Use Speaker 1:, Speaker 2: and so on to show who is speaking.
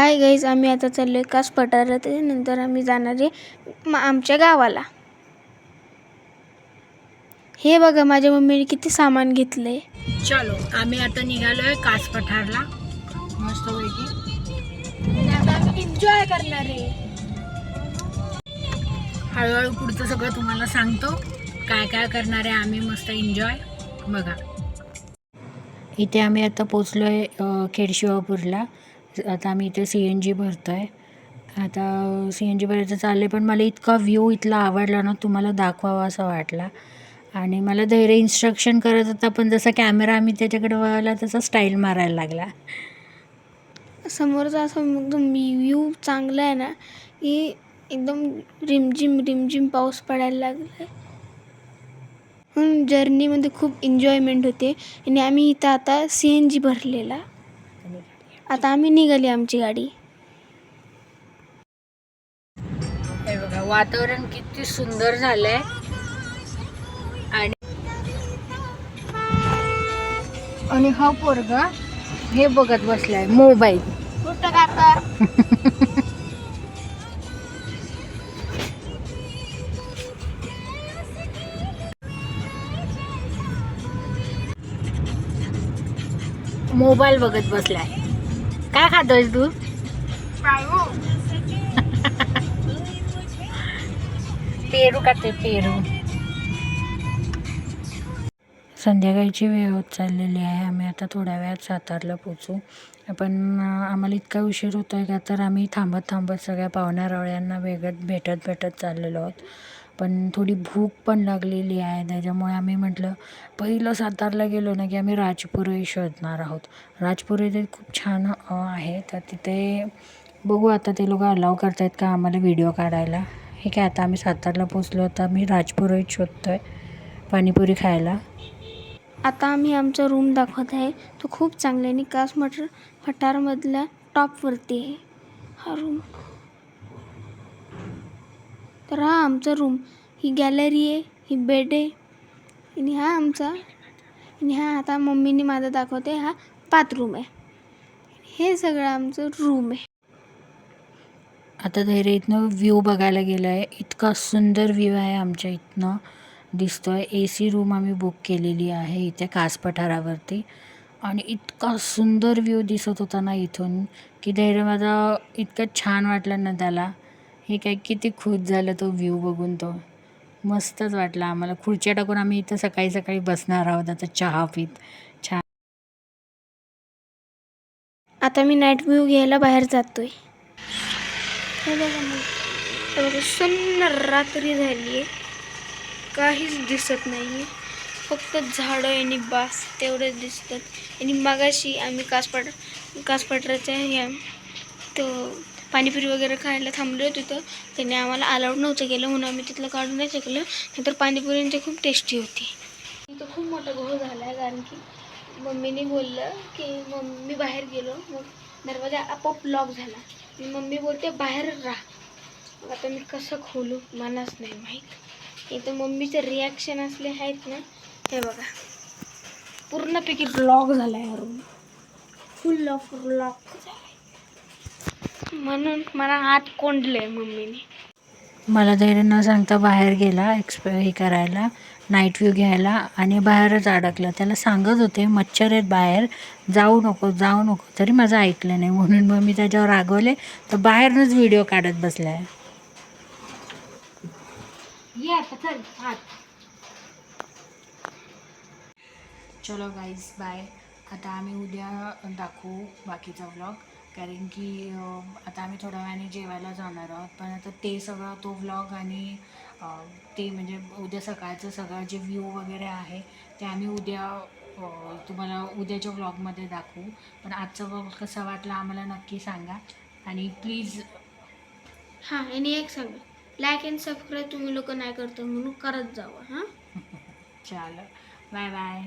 Speaker 1: Hi guys आम्ही आता चाललो आहे कास पठारात आहे. नंतर आम्ही जाणार आहे आमच्या गावाला. हे बघा माझ्या मम्मीने किती सामान घेतलंय.
Speaker 2: चलो आम्ही आता निघालोय कास पठारला मस्त पैकी
Speaker 1: एन्जॉय करणार आहे.
Speaker 2: हळूहळू पुढचं सगळं तुम्हाला सांगतो. काय काय करणार आहे आम्ही मस्त एन्जॉय बघा. इथे आम्ही आता पोचलो आहे खेडशिवापूरला. आता आम्ही इथे सी एन जी भरतो आहे आता सी एन जी भरायचं चाललं आहे पण मला इतका व्ह्यू इथला आवडला ना तुम्हाला दाखवावा असा वाटला. आणि मला धैर्य इन्स्ट्रक्शन करत होता पण जसा कॅमेरा आम्ही त्याच्याकडे वळला तसा स्टाईल मारायला लागला.
Speaker 1: समोरचा असं एकदम व्ह्यू चांगला आहे ना की एकदम रिमझिम रिमझिम पाऊस पडायला लागला आहे जर्नीमध्ये खूप एन्जॉयमेंट होते. आणि आम्ही इथं आता सी एन जी भरलेला. आता आम्ही निघाली आमची गाडी.
Speaker 2: हे बघा वातावरण किती सुंदर झालंय. आणि आणि हा पोरगा हे बघत बसलाय मोबाईल. मोबाईल बघत बसलाय. काय खातोय तू पेरू खाते पेरू संध्याकाळची वेळ होत चाललेली आहे. आम्ही आता थोड्या वेळात सातारला पोचू पण आम्हाला इतका उशीर होतो आहे का? तर आम्ही थांबत थांबत सगळ्या पाहुण्या रावळ्यांना वेगत भेटत भेटत चाललेलो आहोत. पण थोडी भूक पण लागलेली आहे. त्याच्यामुळे आम्ही म्हटलं पहिलं सातारला गेलो ना की आम्ही राजपुरोही शोधणार आहोत. राजपुरोही ते खूप छान आहे. तर तिथे बघू आता ते लोक अलाव करत आहेत का आम्हाला व्हिडिओ काढायला. हे काय आता आम्ही सातारला पोचलो आता आम्ही राजपुरोहित शोधतो आहे पाणीपुरी खायला.
Speaker 1: आता आम्ही आमचा रूम दाखवत आहे. तो खूप चांगला आहे. आणि कास मटर फटारमधल्या टॉपवरती आहे. हा रूम तर हा आमचा रूम. ही गॅलरी आहे ही बेड आहे आणि हा आमचा आणि हा आता मम्मीने माझा दाखवते हा बाथरूम आहे. हे सगळं आमचं रूम आहे.
Speaker 2: आता धैर्य इथनं व्ह्यू बघायला गेला आहे इतका सुंदर व्ह्यू आहे आमच्या इथनं. दिसतोय ए सी रूम आम्ही बुक केलेली आहे इथे कास पठारावरती आणि इतका सुंदर व्ह्यू दिसत होता ना इथून की धैर्य माझा इतकं छान वाटलं ना त्याला. हे काय किती खुश झालं तो व्ह्यू बघून तो. मस्तच वाटला आम्हाला. खुर्च्या टाकून आम्ही इथं सकाळी सकाळी बसणार आहोत आता चहा पीत. छान
Speaker 1: आता मी नाईट व्ह्यू घ्यायला बाहेर जातोय. सन्न मग रात्री झाली आहे काहीच दिसत नाही आहे फक्त झाडं आणि बास तेवढेच दिसतात. आणि मगाशी आम्ही कासपाट कासपाटराच्या ह्या तो पाणीपुरी वगैरे खायला थांबलो तिथं. त्यांनी आम्हाला अलाउड नव्हतं केलं म्हणून आम्ही तिथलं काढून नाही शकलं नंतर पाणीपुरी ते खूप टेस्टी होती. तिथं खूप मोठा घोळ झाला आहे कारण की मम्मीने बोललं की मम्मी बाहेर गेलो. मग दरवाजा आपोआप लॉक झाला. मी मम्मी बोलते बाहेर राहा. मग आता मी कसं खोलू मलाच नाही माहीत. इथं मम्मीचं रिॲक्शन असले आहेत ना हे बघा. पूर्णपैकी लॉक झाला आहे रूम फुल ऑफ लॉक झाला म्हणून मला आत कोंडलंय मम्मीने.
Speaker 2: मला धैर्य न सांगता बाहेर गेला एक्सप हे करायला नाईट व्ह्यू घ्यायला आणि बाहेरच अडकलं. त्याला सांगत होते मच्छर आहेत बाहेर जाऊ नको जाऊ नको. तरी माझं ऐकलं नाही. म्हणून मग मी त्याच्यावर रागवले तर बाहेरनंच व्हिडिओ काढत बसला आहे ये आता चल आत. चलो गाईज बाय आता आम्ही उद्या दाखवू बाकीचा व्लॉग कारण की आता आम्ही थोड्या वेळाने जेवायला जाणार आहोत. पण आता ते सगळं तो व्लॉग आणि ते म्हणजे उद्या सकाळचं सगळं जे व्ह्यू वगैरे आहे ते आम्ही उद्या तुम्हाला उद्याच्या व्लॉगमध्ये दाखवू. पण आजचा व्लॉग कसा वाटला आम्हाला नक्की सांगा. आणि प्लीज
Speaker 1: हां आणि एक सांगा. लाईक अँड सबस्क्राईब तुम्ही लोक नाही करतो म्हणून करत जावं हां?
Speaker 2: चाल बाय बाय